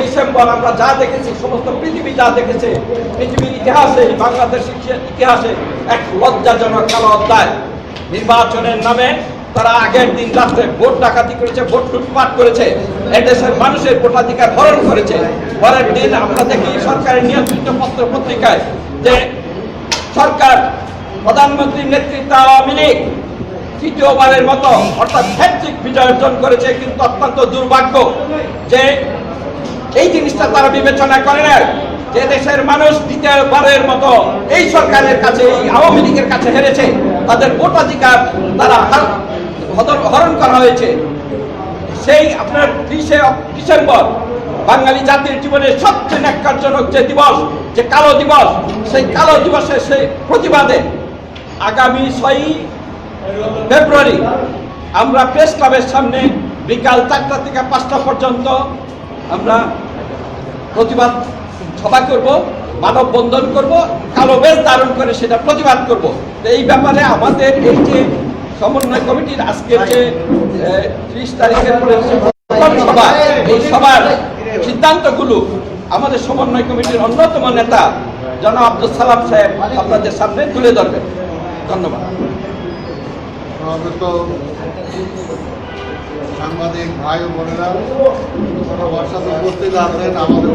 December আমরা যা দেখেছি, সমস্ত পৃথিবী যা দেখেছে, পৃথিবীর ইতিহাসে, বাংলাদেশের ইতিহাসে এক লজ্জাজনক কালো অধ্যায়। নির্বাচনের নামে তারা আগের দিন রাত্রে ভোট ডাকাতি করেছে, ভোট লুটপাট করেছে, এদেশের মানুষের ভোটাধিকার হরণ করেছে। পরের দিন আমরা দেখি সরকারের নিয়ন্ত্রিত পত্র পত্রিকায় যে সরকার, প্রধানমন্ত্রীর নেতৃত্বে আওয়ামী লীগ তৃতীয়বারের মতো, অর্থাৎ হ্যাট্রিক বিজয় অর্জন করেছে, কিন্তু অত্যন্ত দুর্ভাগ্য যে এই জিনিসটা তারা বিবেচনা করে না যে দেশের মানুষ দ্বিতীয়বারের মতো এই সরকারের কাছে, এই আওয়ামী লীগের কাছে হেরেছে, তাদের ভোটাধিকার তারা হার- হরণ করা হয়েছে। সেই আপনার ত্রিশে ডিসেম্বর বাঙালি জাতির জীবনের সবচেয়ে ন্যাক্কারজনক যে দিবস, যে কালো দিবস, সেই কালো দিবসের সেই প্রতিবাদে আগামী ছয়ই ফেব্রুয়ারি, আমরা প্রেস ক্লাবের সামনে বিকাল চারটা থেকে পাঁচটা পর্যন্ত আমরা প্রতিবাদ সভা করব মানববন্ধন করব, কালো বেশ ধারণ করে সেটা প্রতিবাদ করব। এই ব্যাপারে আমাদের এই যে সমন্বয় কমিটির আজকের যে ত্রিশ তারিখের সভা, এই সভার সিদ্ধান্তগুলো আমাদের সমন্বয় কমিটির অন্যতম নেতা জনাব আব্দুল সালাম সাহেব আপনাদের সামনে তুলে ধরবেন। ধন্যবাদ। সমবেত সাংবাদিক ভাই ও বোনেরা সবার সাথে উপস্থিত আছেন, আমাদের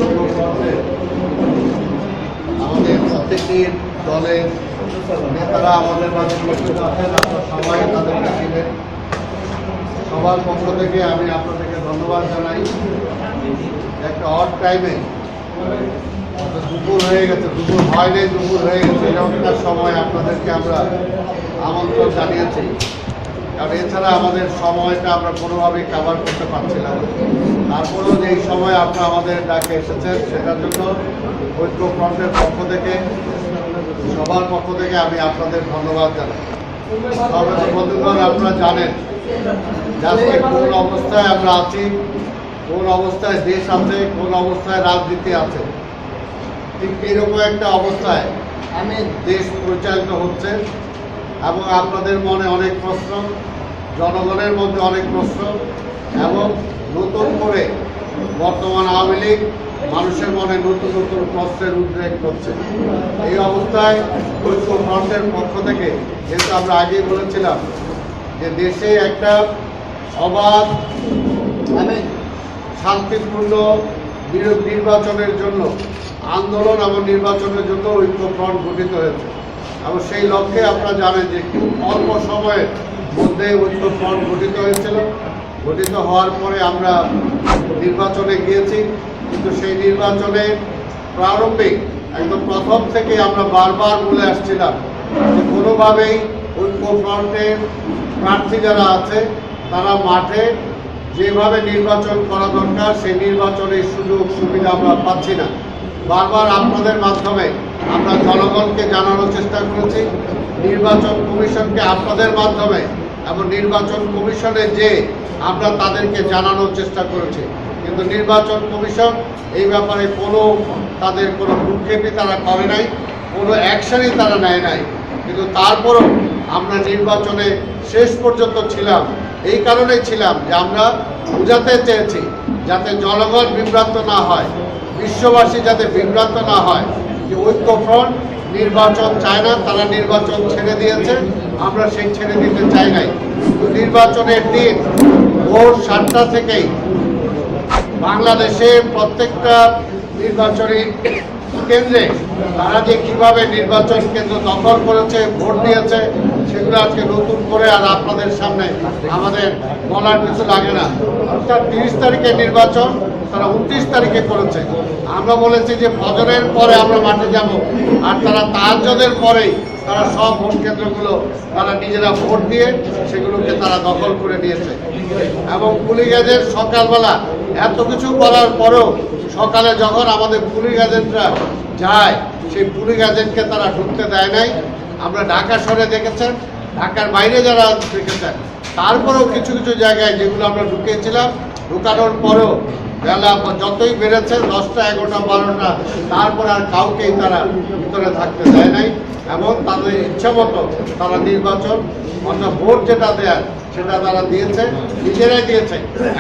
আমাদের প্রত্যেকটি দলের নেতারা আমাদের মাঝে উপস্থিত আছেন, আপনারা সবাই তাদেরকে ছিলেন সবার পক্ষ থেকে আমি আপনাদেরকে ধন্যবাদ জানাই। একটা অড টাইমে দুপুর হয়ে গেছে, দুপুর হয় নাই দুপুর হয়ে গেছে। এরকমটা সময় আপনাদেরকে আমরা আমন্ত্রণ জানিয়েছি। কারণ এছাড়া আমাদের সময়টা আমরা কোনোভাবেই কাভার করতে পারছিলাম না। তারপরেও যে সময় আপনারা আমাদের ডাকে এসেছেন, সেটার জন্য ঐক্য ফ্রন্টের পক্ষ থেকে, সবার পক্ষ থেকে আমি আপনাদের ধন্যবাদ জানাই। বন্ধুগণ, আপনারা জানেন যে আজকে কোন অবস্থায় আমরা আছি, কোন অবস্থায় দেশ আছে, কোন অবস্থায় রাজনীতি আছে ঠিক এরকম একটা অবস্থায় আমি দেশ পরিচালিত হচ্ছে এবং আপনাদের মনে অনেক প্রশ্ন, জনগণের মধ্যে অনেক প্রশ্ন এবং নতুন করে বর্তমান আওয়ামী লীগ মানুষের মনে নতুন নতুন প্রশ্নের উদ্রেক করছে। এই অবস্থায় ঐক্য ফ্রন্টের পক্ষ থেকে যেহেতু আমরা আগেই বলেছিলাম যে দেশে একটা অবাধ মানে শান্তিপূর্ণ নির্বাচনের জন্য, আন্দোলন এবং নির্বাচনের জন্য ঐক্যফ্রন্ট গঠিত হয়েছে। এবং সেই লক্ষ্যে আপনারা জানেন যে অল্প সময়ের মধ্যে ঐক্য ফ্রন্ট গঠিত হয়েছিল। গঠিত হওয়ার পরে আমরা নির্বাচনে গিয়েছি, কিন্তু সেই নির্বাচনে প্রারম্ভিক, একদম প্রথম থেকে আমরা বারবার বলে আসছিলাম যে কোনোভাবেই ঐক্যফ্রন্টের প্রার্থী যারা আছে, তারা মাঠে যেভাবে নির্বাচন করা দরকার, সেই নির্বাচনের সুযোগ, সুবিধা আমরা পাচ্ছি না। বারবার আপনাদের মাধ্যমে আমরা জনগণকে জানানোর চেষ্টা করেছি। নির্বাচন কমিশনকে আপনাদের মাধ্যমে এবং নির্বাচন কমিশনে যে আমরা তাদেরকে জানানোর চেষ্টা করেছি। কিন্তু নির্বাচন কমিশন এই ব্যাপারে কোনো তাদের কোনো ভূক্ষেপই তারা করে নাই, কোনো অ্যাকশনই তারা নেয় নাই। কিন্তু তারপরও আমরা নির্বাচনে শেষ পর্যন্ত ছিলাম। এই কারণেই ছিলাম যে আমরা বোঝাতে চেয়েছি যাতে জনগণ বিভ্রান্ত না হয়, বিশ্ববাসী যাতে বিভ্রান্ত না হয়, যে ঐক্য ফ্রন্ট নির্বাচন চায় না, তারা নির্বাচন ছেড়ে দিয়েছে, আমরা সেই ছেড়ে দিতে চাই নাই। নির্বাচনের দিন ভোর সাতটা থেকেই বাংলাদেশে প্রত্যেকটা নির্বাচনী কেন্দ্রে তারা যে কীভাবে নির্বাচন কেন্দ্র দখল করেছে, ভোট দিয়েছে, সেগুলো আজকে নতুন করে আর আপনাদের সামনে আমাদের বলার কিছু লাগে না। অর্থাৎ তিরিশ তারিখে নির্বাচন, তারা উনত্রিশ তারিখে করেছে। আমরা বলেছি যে ফজরের পরে আমরা মাঠে যাব, আর তারা তাহাজদের পরেই তারা সব ভোট কেন্দ্রগুলো তারা নিজেরা ভোট দিয়ে সেগুলোকে তারা দখল করে নিয়েছে। এবং পুলিশ সকালবেলা এত কিছু করার পরেও সকালে যখন আমাদের পুলিশ এজেন্টরা যায়, সেই পুলিশ এজেন্টকে তারা ঢুকতে দেয় নাই। আমরা ঢাকা শহরে দেখেছেন, ঢাকার বাইরে যারা দেখেছেন, তারপরেও কিছু কিছু জায়গায় যেগুলো আমরা ঢুকিয়েছিলাম, ঢুকানোর পরেও বেলা যতই বেড়েছে, দশটা, এগারোটা, বারোটা, তারপর আর কাউকেই তারা ভিতরে থাকতে দেয় নাই এবং তাদের ইচ্ছা মতো তারা নির্বাচন, অর্থাৎ ভোট যেটা দেয় সেটা তারা দিয়েছে, নিজেরাই দিয়েছে।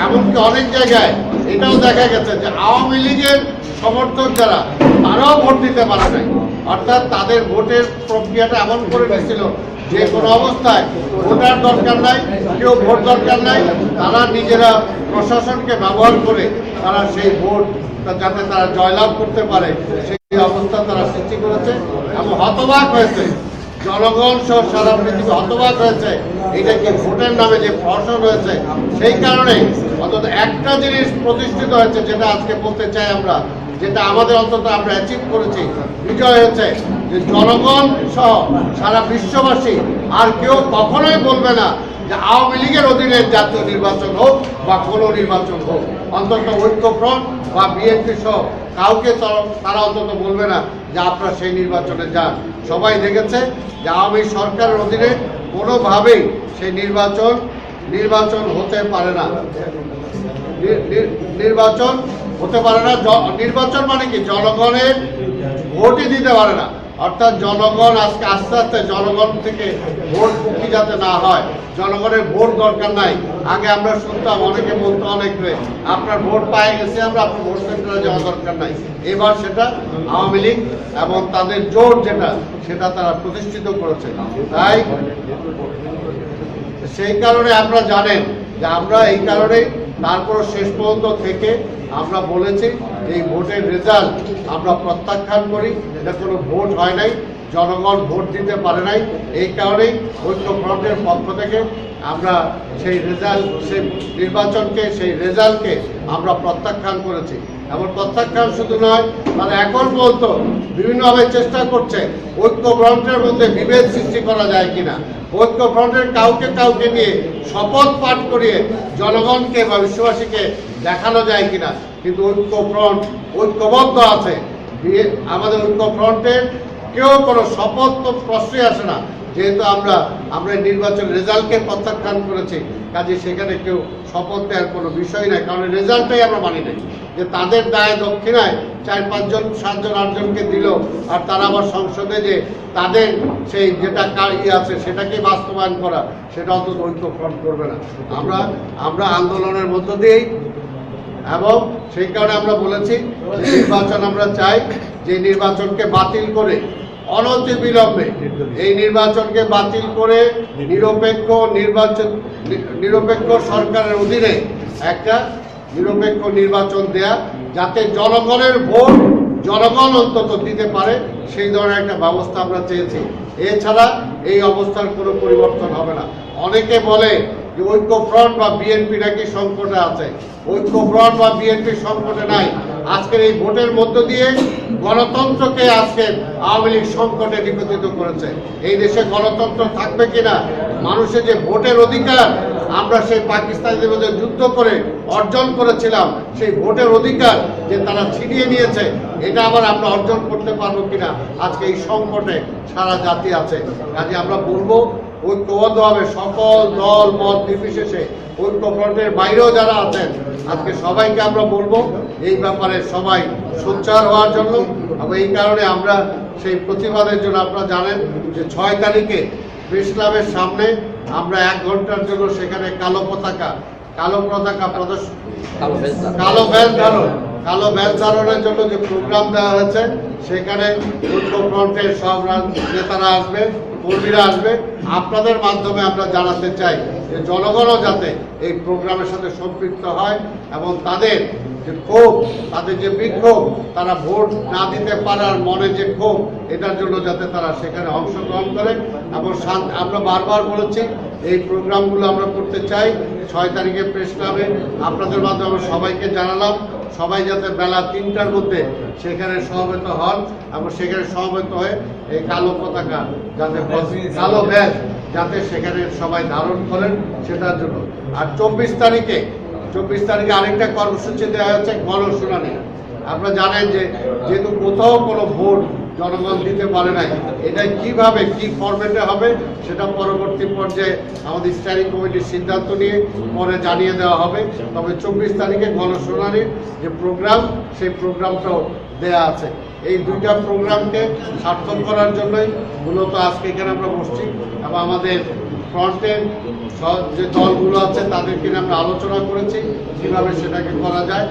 এমনকি অনেক জায়গায় এটাও দেখা গেছে যে আওয়ামী লীগের সমর্থক যারা, তারাও ভোট দিতে পারে নাই। অর্থাৎ তাদের ভোটের প্রক্রিয়াটা এমন করে দিয়েছিল যে কোনো অবস্থায় ভোটার দরকার নাই, কেউ ভোট দরকার নাই, তারা নিজেরা প্রশাসনকে ব্যবহার করে তারা সেই ভোট যাতে তারা জয়লাভ করতে পারে, সেই অবস্থা তারা সৃষ্টি করেছে এবং হতবাক হয়েছে। জনগণ সহ সারা পৃথিবী হতবাক হয়েছে। এটা কি ভোটের নামে যে ফসল হয়েছে সেই কারণে অন্তত একটা জিনিস প্রতিষ্ঠিত হয়েছে, যেটা আজকে বলতে চাই আমরা। যেটা আমাদের অন্তত আমরা অ্যাচিভ করেছি। বিজয় হয়েছে যে জনগণ সহ সারা বিশ্ববাসী আর কেউ কখনোই বলবে না যে আওয়ামী লীগের অধীনে জাতীয় নির্বাচন হোক বা কোনো নির্বাচন হোক। অন্তত ঐক্যফ্রন্ট বা বিএনপি সহ কাউকে তারা অন্তত বলবে না যে আপনারা সেই নির্বাচনে যান। সবাই দেখেছে যে আওয়ামী সরকারের অধীনে কোনোভাবেই সেই নির্বাচন নির্বাচন হতে পারে নি- নির্বাচন হতে পারে না। নির্বাচন মানে কি? জনগণের ভোটই দিতে পারে না। অর্থাৎ জনগণ আজকে আস্তে আস্তে জনগণ থেকে ভোট মুক্তি যাতে না হয়, জনগণের ভোট দরকার নাই। আগে আমরা শুনতাম, অনেকে বলতো অনেকে আপনার ভোট পায়ে গেছে, আমরা আপনার ভোট সেন্টারে যাওয়া দরকার নাই। এবার সেটা আওয়ামী লীগ এবং তাদের জোর যেটা, সেটা তারা প্রতিষ্ঠিত করেছে। তাই সেই কারণে আপনারা জানেন যে আমরা এই কারণে তারপর শেষ পর্যন্ত থেকে আমরা বলেছি, এই ভোটের রেজাল্ট আমরা প্রত্যাখ্যান করি। এটা কোনো ভোট হয় নাই, জনগণ ভোট দিতে পারে নাই। এই কারণেই ঐক্যফ্রন্টের পক্ষ থেকে আমরা সেই রেজাল্ট সেই নির্বাচনকে, সেই রেজাল্টকে আমরা প্রত্যাখ্যান করেছি। এমন প্রত্যাখ্যান শুধু নয় তারা এখন পর্যন্ত বিভিন্নভাবে চেষ্টা করছে ঐক্যফ্রন্টের মধ্যে বিভেদ সৃষ্টি করা যায় কিনা। ঐক্যফ্রন্টের কাউকে কাউকে নিয়ে শপথ পাঠ করিয়ে জনগণকে বা বিশ্ববাসীকে দেখানো যায় কিনা, কিন্তু ঐক্যফ্রন্ট ঐক্যবদ্ধ আছে। আমাদের ঐক্যফ্রন্টের কেউ কোনো শপথ তো প্রশ্নই আসে না। যেহেতু আমরা আমরা নির্বাচন রেজাল্টকে প্রত্যাখ্যান করেছি, কাজে সেখানে কেউ শপথ দেওয়ার কোনো বিষয় নাই, কারণ রেজাল্টটাই আমরা মানি নাই। যে তাদের দায় দক্ষিণায় চার, পাঁচজন, সাতজন, আটজনকে দিল, আর তারা আবার সংসদে যে তাদের সেই যেটা ইয়ে আছে সেটাকে বাস্তবায়ন করা, সেটা অন্তত ঐক্যফ্রন্ট করবে না। আমরা আমরা আন্দোলনের মধ্য দিয়েই, এবং সেই কারণে আমরা বলেছি নির্বাচন আমরা চাই, যে নির্বাচনকে বাতিল করে অনতি বিলম্বে। এই নির্বাচনকে বাতিল করে নিরপেক্ষ নির্বাচন নিরপেক্ষ সরকারের অধীনে একটা নিরপেক্ষ নির্বাচন দেয়া, যাতে জনগণের ভোট জনগণ অন্তত দিতে পারে, সেই ধরনের একটা ব্যবস্থা আমরা চেয়েছি। এছাড়া এই অবস্থার কোনো পরিবর্তন হবে না। অনেকে বলে যে ঐক্যফ্রন্ট বা বিএনপি নাকি সংকটে আছে। ঐক্যফ্রন্ট বা বিএনপি সংকটে নাই। আজকের এই ভোটের মধ্য দিয়ে গণতন্ত্রকে আজকে আওয়ামী লীগ সংকটে নিবেদিত করেছে। এই দেশে গণতন্ত্র থাকবে কিনা? মানুষের যে ভোটের অধিকার, আমরা সেই পাকিস্তানের মধ্যে যুদ্ধ করে অর্জন করেছিলাম, সেই ভোটের অধিকার যে তারা ছিনিয়ে নিয়েছে, এটা আবার আমরা অর্জন করতে পারব কিনা? আজকে এই সংকটে সারা জাতি আছে। কাজে আমরা বলব ঐক্যবদ্ধভাবে সকল দল মত নির্বিশেষে ঐক্যফ্রন্টের বাইরেও যারা আছেন আজকে সবাইকে আমরা বলব এই ব্যাপারে সবাই সোচ্চার হওয়ার জন্য। এবং এই কারণে আমরা সেই প্রতিবাদের জন্য আপনারা জানেন যে ছয় তারিখে প্রেস ক্লাবের সামনে আমরা এক ঘণ্টার জন্য সেখানে কালো পতাকা কালো পতাকা প্রদর্শন কালো ব্যাচ ধারণ। কালো ব্যাচ ধারণের জন্য যে প্রোগ্রাম দেওয়া হয়েছে সেখানে ঐক্যফ্রন্টের সব নেতারা আসবে কর্মীরা আসবে। আপনাদের মাধ্যমে আমরা জানাতে চাই যে জনগণও যাতে এই প্রোগ্রামের সাথে সম্পৃক্ত হয় এবং তাদের যে ক্ষোভ, তাদের যে বিক্ষোভ, তারা ভোট না দিতে পারার মনে যে ক্ষোভ, এটার জন্য যাতে তারা সেখানে অংশগ্রহণ করে। এবং আমরা বারবার বলেছি এই প্রোগ্রামগুলো আমরা করতে চাই। ছয় তারিখে প্রেস ক্লাবে আপনাদের মাধ্যমে আমরা সবাইকে জানালাম। সবাই যাতে বেলা তিনটার মধ্যে সেখানে সমবেত হন এবং সেখানে সমবেত হয়ে এই কালো পতাকা যাতে কালো ব্যাগ যাতে সেখানে সবাই ধারণ করেন, সেটার জন্য। আর চব্বিশ তারিখে চব্বিশ তারিখে আরেকটা কর্মসূচি দেওয়া হচ্ছে গণশুনানি। আপনারা জানেন যে যেহেতু কোথাও কোনো ভোট জনগণ দিতে পারে নাই। এটা কীভাবে, কি ফরম্যাটে হবে, সেটা পরবর্তী পর্যায়ে আমাদের স্ট্যান্ডিং কমিটির সিদ্ধান্ত নিয়ে পরে জানিয়ে দেওয়া হবে। তবে চব্বিশ তারিখে গণশুনানির যে প্রোগ্রাম সেই প্রোগ্রামটাও দেয়া আছে। এই দুইটা প্রোগ্রামকে সার্থক করার জন্যই মূলত আজকে এখানে আমরা বসছি এবং আমাদের ফ্রন্টে যে দলগুলো আছে, তাদেরকে আমরা আলোচনা করেছি, কীভাবে সেটাকে করা যায়।